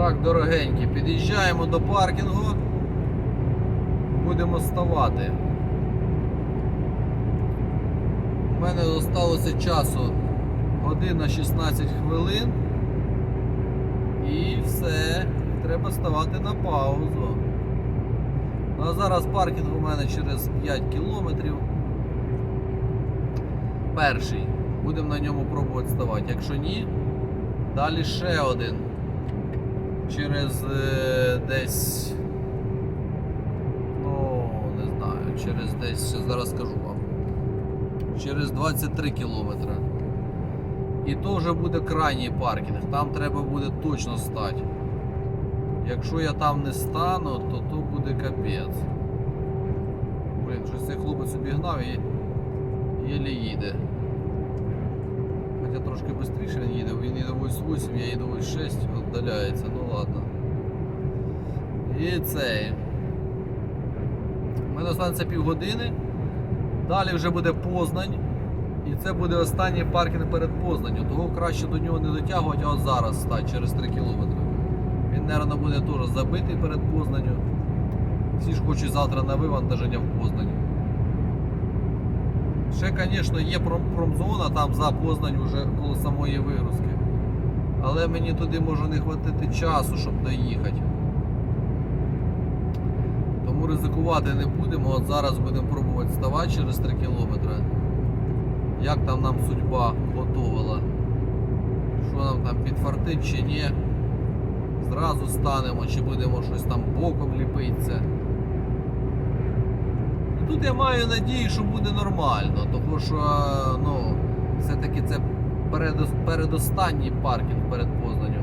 Так, дорогенькі, під'їжджаємо до паркінгу. Будемо ставати. У мене залишилося часу година 16 хвилин. І все, треба ставати на паузу. Ну, а зараз паркінг у мене через 5 кілометрів. Перший. Будемо на ньому пробувати ставати. Якщо ні, далі ще один. Через е, десь. Ну, не знаю, через десь, зараз скажу вам. Через 23 кілометри. І то вже буде крайній паркінг. Там треба буде точно стати. Якщо я там не стану, то то буде капець. Блін, щось цей хлопець обігнав і єлі їде. Хоча трошки швидше їде, він їде 8, я їду 6, віддаляється, ну ладно. І цей. У мене останеться півгодини. Далі вже буде Познань. І це буде останній паркінг перед Познанню. Того краще до нього не дотягувати, а от зараз стати через 3 кілометри. Він, мабуть, буде теж забитий перед Познанню. Всі ж хочуть завтра на вивантаження в Познані. Ще, звісно, є промзона там за Познань уже коло самої вигрузки. Але мені туди може не хватити часу, щоб доїхати. Тому ризикувати не будемо. От зараз будемо пробувати ставати через 3 кілометри. Як там нам судьба готувала. Що нам там підфартить чи ні. Зразу станемо, чи будемо щось там боком ліпитися. Тут я маю надію, що буде нормально, тому що ну, все-таки це передостанній паркінг перед Познанню.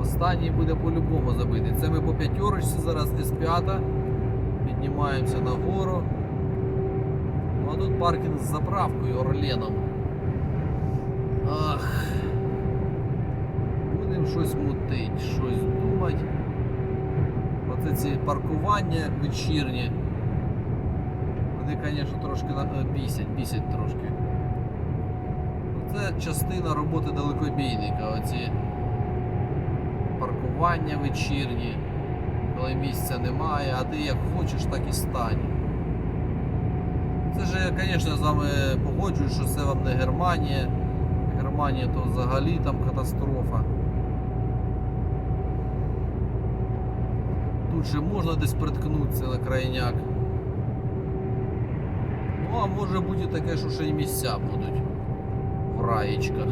Останній буде по-любому забитий. Це ми по п'ятерочці зараз С5. Піднімаємося нагору. Ну а тут паркінг з заправкою Орленом. Ах. Будемо щось мутить, щось думати. Оце ці паркування вечірні. Вони, звісно, трошки е, бісять, бісять трошки. Це частина роботи далекобійника. Оці паркування вечірні, коли місця немає, а ти як хочеш, так і стань. Це ж, звісно, з вами погоджуюсь, що це вам не Германія. Германія то взагалі там катастрофа. Тут ще можна десь приткнутися на крайняк. Ну, а може бути таке, що ще й місця будуть в раєчках.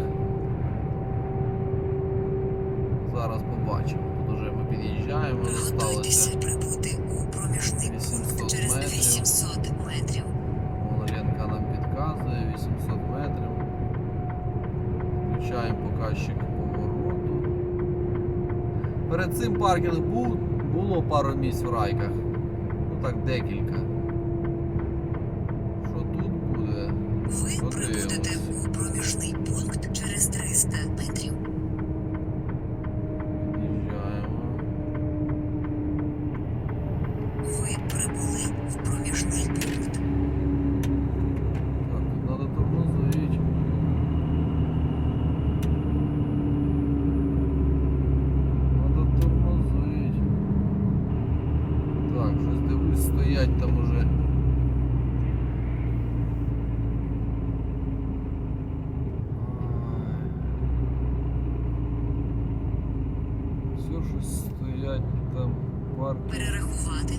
Зараз побачимо. Тут уже ми під'їжджаємо, Приготуйтеся прибути у проміжний 800 пункт через метрів. 800 метрів. Вон Ленка нам підказує 800 метрів. Включаємо показчик повороту. Перед цим паркінг був, було пару місць в райках. Ну так декілька. Що тут буде? Ви прибудете Подивимось. у проміжний пункт через 300 метрів. Під'їжджаємо. Ви прибули в проміжний пункт. Так, тут надо тормозить. Надо тормозить. Так, щось дивлюсь, стоять там уже. Все щось стоять там парки. Перерахувати.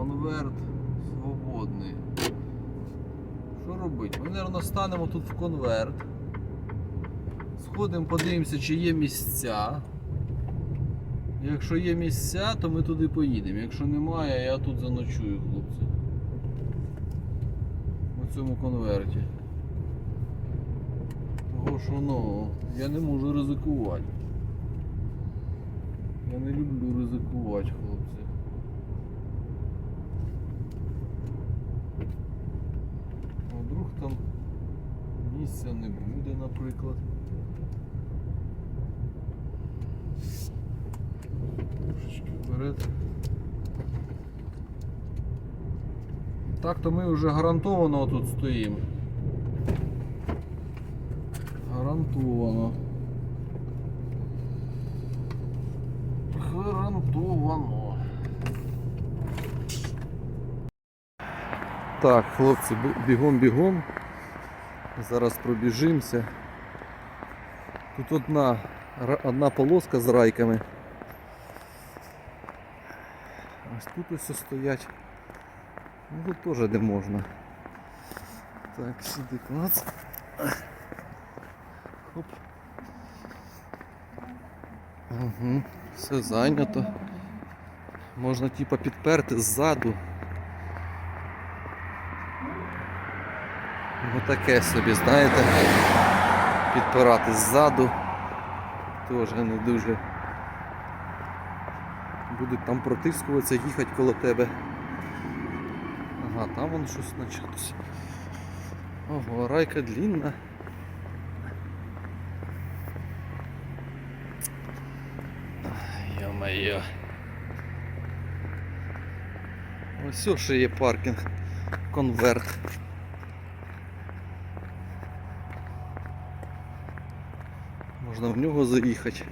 Конверт свободний. Що робити? Ми, мабуть, станемо тут в конверт. Сходимо, подивимося, чи є місця. Якщо є місця, то ми туди поїдемо. Якщо немає, я тут заночую, хлопці. У цьому конверті. Того що ну, я не можу ризикувати. Я не люблю ризикувати, місця не буде, наприклад. Трошечки вперед. Так то ми вже гарантовано тут стоїмо. Гарантовано. Гарантовано. Так, хлопці, бігом-бігом. Зараз пробіжимося. Тут одна, одна полоска з райками. Ось тут ось стоять. Ну тут теж де можна. Так, сюди клац. Хоп. Угу, все зайнято. Можна типа підперти ззаду. Ну таке собі, знаєте, підпирати ззаду. Теж не дуже будуть там протискуватися, їхати коло тебе. Ага, там воно щось почалося. Ого, райка длинна. Йо-моє. Ось о, ще є паркінг. Конверт. Можна в нього заїхати.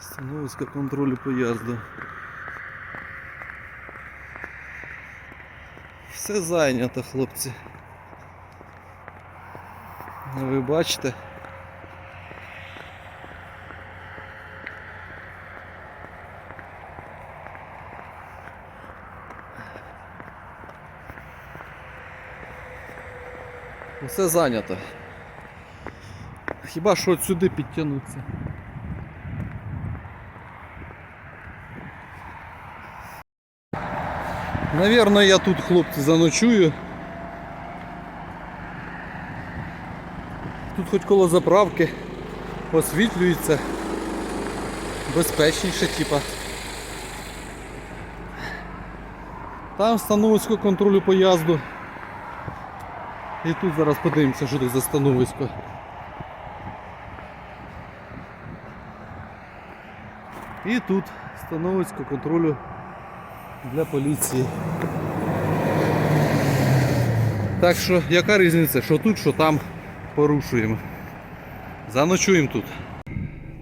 Становиська контролю поїзду. Все зайнято, хлопці. Ну, Ви бачите? Все зайнято. Хіба що от сюди підтягнутися? Наверное, я тут, хлопці, заночую. Тут хоч коло заправки освітлюється. Безпечніше, типа. Там становисько контролю поїзду. І тут зараз подивимося, що тут за становисько. І тут становисько контролю для поліції. Так що, яка різниця, що тут, що там порушуємо. Заночуємо тут.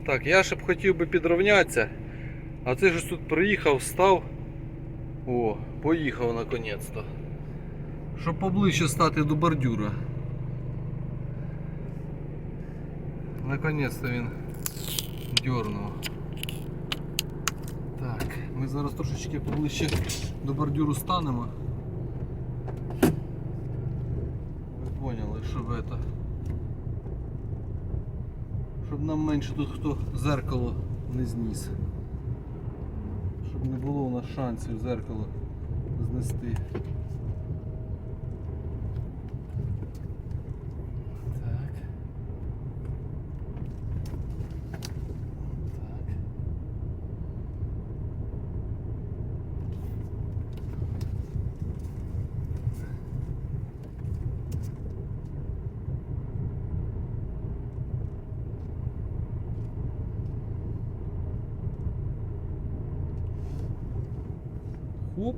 Так, я ще б хотів би підрівнятися. А це ж тут приїхав, став. О, поїхав наконець-то. Щоб поближче стати до бордюра. Наконець-то він дьорнув. Так, ми зараз трошечки поближче до бордюру станемо. Ви поняли, щоб это. Щоб нам менше тут хто зеркало не зніс. Щоб не було у нас шансів зеркало знести. Так. Так. Хоп.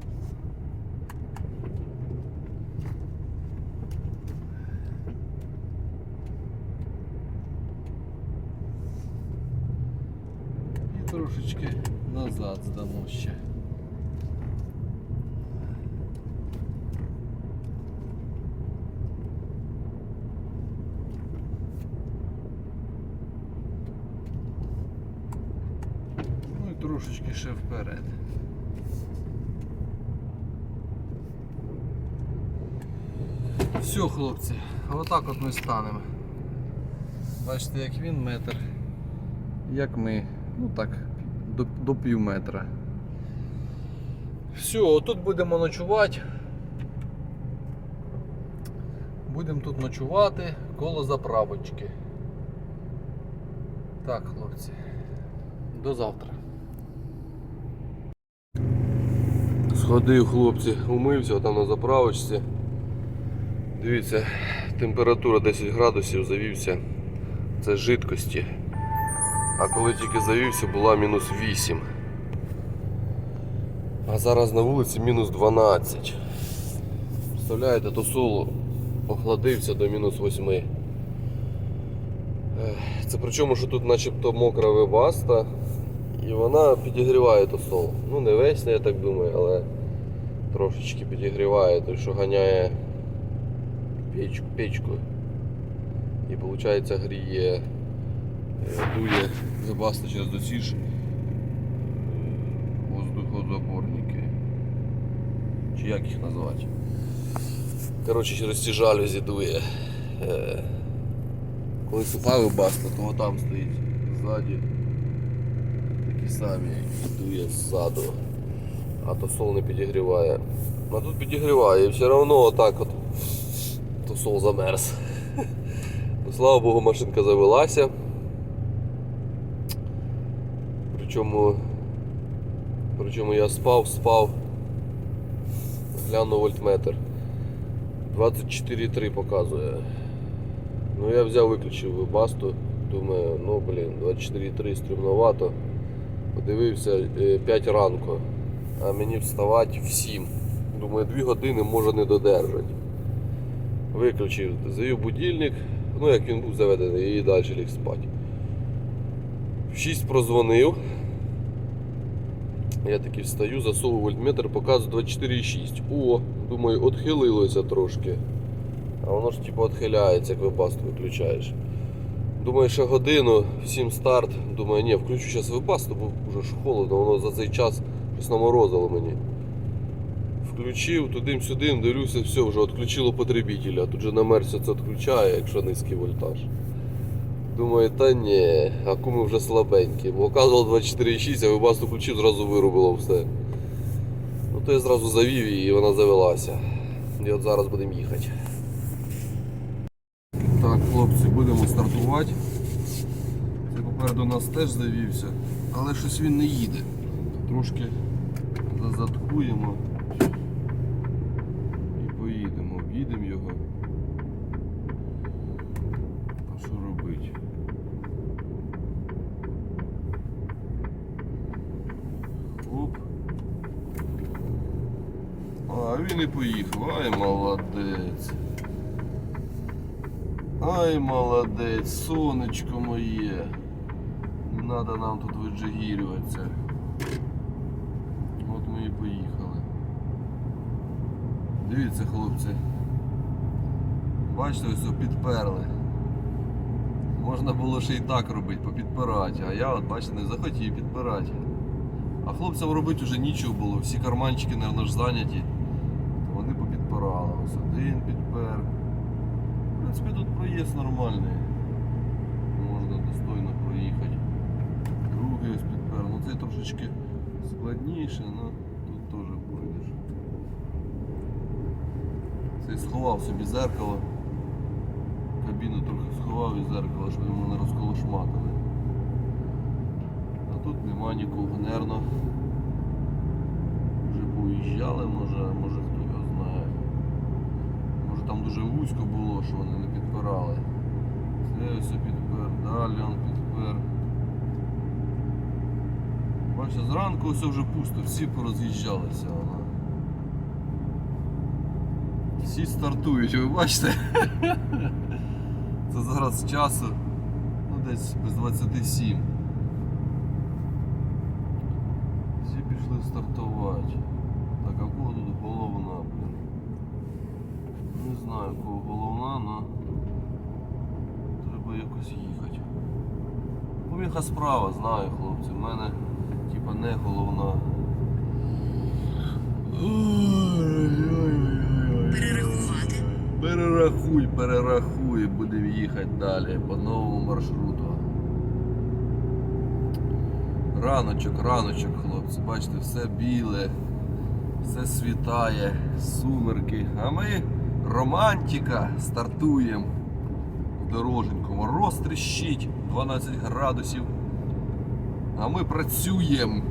І трошечки назад здамо ще. Ну і трошечки ще вперед. Все, хлопці, отак от ми станемо. Бачите, як він метр, як ми, ну так, до, до пів метра. Все, тут будемо ночувати. Будемо тут ночувати коло заправочки. Так, хлопці. До завтра. Сходив, хлопці, умився там на заправочці. Дивіться, температура 10 градусів, завівся. Це жидкості. А коли тільки завівся, була мінус 8. А зараз на вулиці мінус 12. Представляєте, то соло охладився до мінус 8. Ех, Це причому, що тут начебто мокра вебаста, і вона підігріває тосол. Ну не весь, я так думаю, але трошечки підігріває, той, що ганяє печку. печку. І виходить гріє, дує вебаста через досіж воздухозаборники. Чи як їх назвати? Коротше, через ці жалюзі дує. Е, Коли суха вебаста, то там стоїть ззаді. Такі самі дує ззаду. А то сол не підігріває. А тут підігріває і все одно отак от то сол замерз. Слава Богу, машинка завелася. Причому, причому я спав, спав, глянув вольтметр. 24,3 показує. Ну я взяв, виключив басту. Думаю, ну блін, 24,3 стрімновато. Подивився е, 5 ранку, а мені вставати в 7. Думаю, 2 години може не додержать. Виключив, завів будильник, ну як він був заведений, і далі ліг спати. В 6 прозвонив. Я таки встаю, засовую вольтметр, показує 24,6. О, думаю, отхилилося трошки. А воно ж типу відхиляється, як вебасту виключаєш. Думаю, ще годину, всім старт. Думаю, ні, включу зараз вебасту, бо вже ж холодно, воно за цей час щось наморозило мені. Включив туди-сюди, дивлюся, все, вже відключило потребителя. Тут же на Мерсі це відключає, якщо низький вольтаж. Думаю, та ні, акуми вже слабенькі, бо оказувало 24,6, а вибасту включив, зразу вирубило все. Ну то я зразу завів її і вона завелася. І от зараз будемо їхати. Так, хлопці, будемо стартувати. Це попереду нас теж завівся, але щось він не їде. Трошки зазаткуємо і поїдемо. Об'їдемо його. А що робити? Оп. А, він і поїхав. Ай, молодець. Ай, молодець, сонечко моє. Не треба нам тут виджигірюватися. От ми і поїхали. Дивіться, хлопці. Бачите, ось підперли. Можна було ще й так робити, попідпирати, а я от бачите, не захотів підпирати. А хлопцям робити вже нічого було, всі карманчики, мабуть, зайняті. Ось один підпер. В принципі, тут проїзд нормальний. Можна достойно проїхати. Другий ось підпер. Ну цей трошечки складніше, але тут теж пройдеш. Цей сховав собі зеркало. Кабіну трохи сховав і зеркало, щоб йому не розколошматили. А тут нема нікого, нервно. Вже поїжджали, може, може хто його знає. Може дуже вузько було, що вони не підпирали. Це ось підпер, далі он підпер. Бачите, зранку все вже пусто, всі пороз'їжджалися. Всі стартують, ви бачите? Це зараз часу ну, десь без 27. Всі пішли стартувати. Так, а кого тут головна, блін? Не знаю, кого головна, но треба якось їхати. Поміха справа, знаю, хлопці. В мене типа не головна. Перерахувати. Перерахуй, перерахуй, будемо їхати далі по новому маршруту. Раночок, раночок, хлопці, бачите, все біле, все світає, сумерки. А ми романтика стартуємо в дороженьку. Мороз тріщить 12 градусів. А ми працюємо.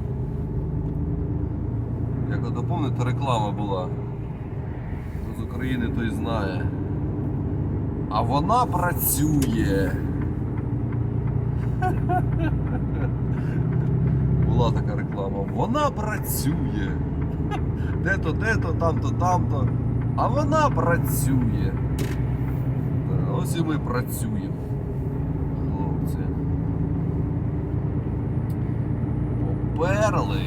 Як от допомните, реклама була. Хто з України той знає. А вона працює. Була така реклама. Вона працює. Де-то, де-то, там-то, там-то. А вона працює. Та, Ось і ми працюємо. Хлопці. Поперли.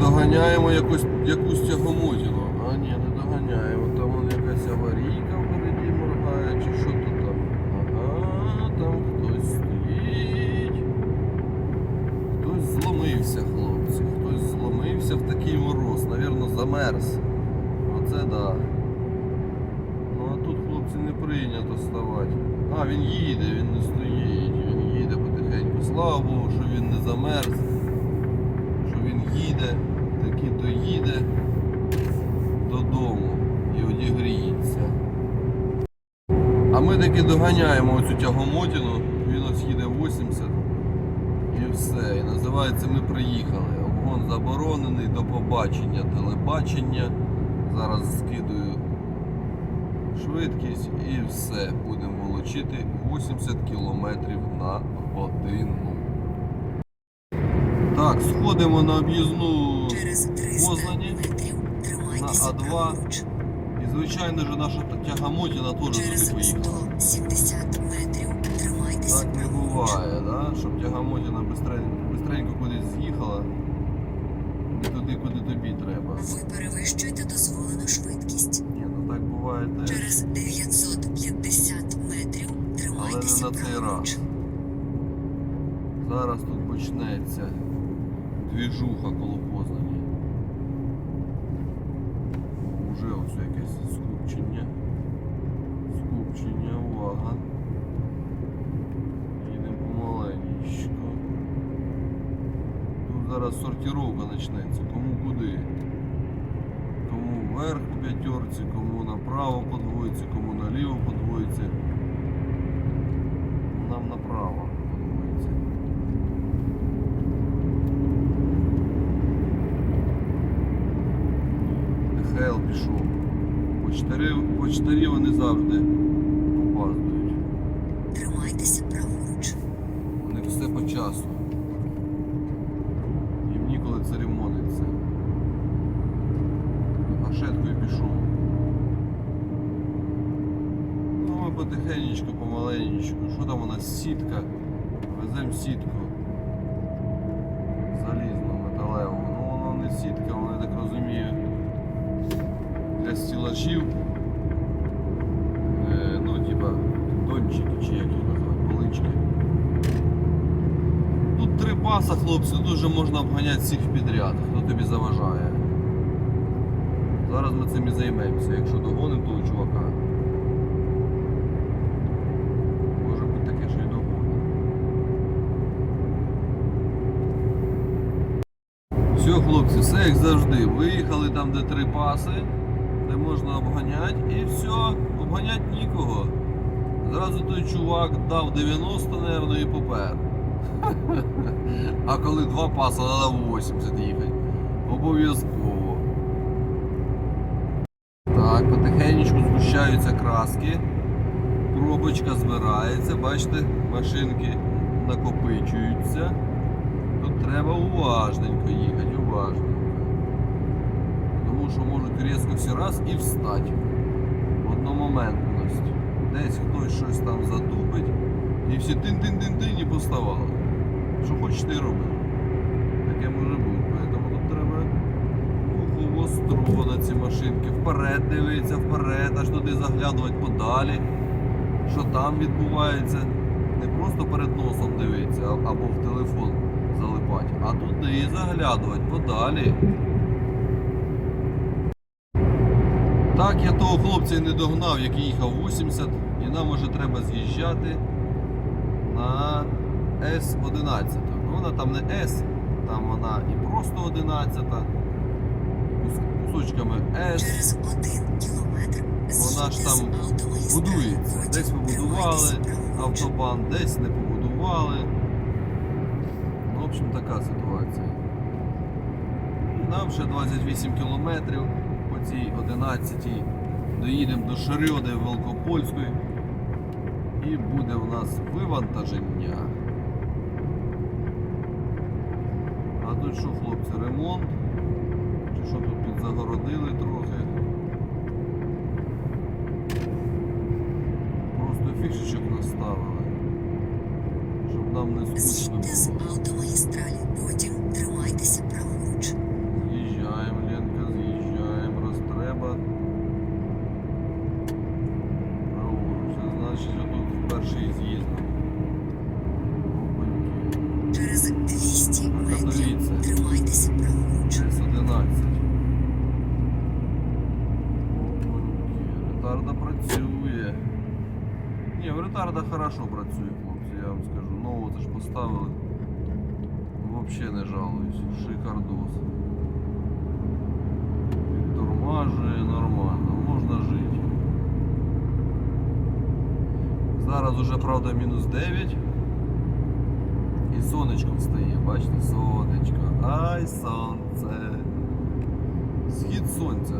Доганяємо якусь, якусь тягомотіну. А ні, не доганяємо. Там вон якась аварійка впереді моргає, чи що то там. Ага, там хтось стоїть. Хтось зломився, хлопці. Хтось зломився в такий мороз. Навірно, замерз. Оце да. Ну а тут хлопці не прийнято ставати. А, він їде, він не стоїть, він їде потихеньку. Слава Богу, що він не замерз що він їде, таки доїде додому і одігріється. А ми таки доганяємо оцю тягомотіну, він ось їде 80 і все. І називається Ми приїхали. Обгон заборонений, до побачення, телебачення. Зараз скидую швидкість і все. Будемо волочити 80 км на годину. Так, сходимо на об'їзну Через 300 Познані метрів тримайтеся на А2. І звичайно ж наша тягамотіна теж Через туди поїхала. 170 метрів тримайтеся Так не буває, да? щоб тягамотіна бистренько, кудись з'їхала. Не туди, куди тобі треба. Ви перевищуєте дозволену швидкість. Ні, ну так буває теж. Через 950 метрів тримайтеся на цей раз. Зараз тут почнеться двіжуха коло Познані. Уже ось якесь скупчення. Скупчення, увага. Їдемо помаленечко. Тут зараз сортировка почнеться. Кому куди? Кому вверх по п'ятерці, кому направо по двойці, кому наліво по двойці. Нам направо по двойці. ДХЛ пішов. Почтарі, почтарі вони завжди опаздують. Тримайтеся праворуч. У них все по часу. Їм ніколи церемониться. Гашеткою пішов. Ну ми потихенечку, помаленечку. Що там у нас сітка? Веземо сітку. Залізну, металеву. Ну воно не сітка, воно, я так розумію. Для стілажів. Е, ну, типа, дончики чи як їх називають, полички. Тут три паса, хлопці, дуже можна обганяти всіх підряд, хто тобі заважає. Зараз ми цим і займемося, якщо догонимо того чувака. Може бути таке, що й догонимо. Все, хлопці, все як завжди. Виїхали там, де три паси, де можна обганяти, і все, обганяти нікого. Зразу той чувак дав 90, напевно, і попер. А коли два паса, треба 80 їхати. Обов'язково. Так, потихенечку згущаються краски. Пробочка збирається, бачите, машинки накопичуються. Тут треба уважненько їхати, уважненько. Тому що можуть різко всі раз і встати. Одномоментність. Десь хтось щось там затупить. І всі тин-тин-тин-тин і поставали. Що хочеш ти роби. Таке може бути. Тому тут треба ухо востро на ці машинки. Вперед дивитися, вперед, аж туди заглядувати подалі. Що там відбувається. Не просто перед носом дивитися або в телефон залипати, а туди заглядувати подалі. Так, я того хлопця і не догнав, який їхав 80, і нам уже треба з'їжджати на С11. Ну, вона там не С, там вона і просто 11. кусочками кілометр Вона ж там будується. Десь побудували автобан, десь не побудували. Ну, в общем, така ситуація. Нам ще 28 кілометрів по цій 11 доїдемо до Шарьоди Велкопольської і буде в нас вивантаження. А тут що, хлопці, ремонт? Чи що тут підзагородили трохи? Просто фішечок наставили. Щоб нам не скучно З'їдьте з було. автомагістралі. Потім тримайтеся праворуч. З'їжджаємо, Ленка, з'їжджаємо, раз треба. Праворуч, це значить, отут перший з'їзд. Опаньки. Через 200 метрів Католіці. тримайтеся праворуч. Через 11. Опаньки. Ретарда працює. Ні, в ретарда хорошо працює, хлопці, я вам скажу. Нового це ж поставили. Взагалі не жалуюсь. Шикардос. Тормажує нормально, можна жити. Зараз уже, правда, мінус 9. І сонечко встає, бачите, сонечко. Ай, сонце. Схід сонця.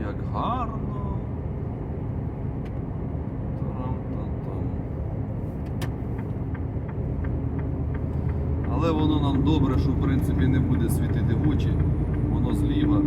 Як гарно. Тарам-там-там. Але воно нам добре, що в принципі не буде світити в очі. Воно зліва.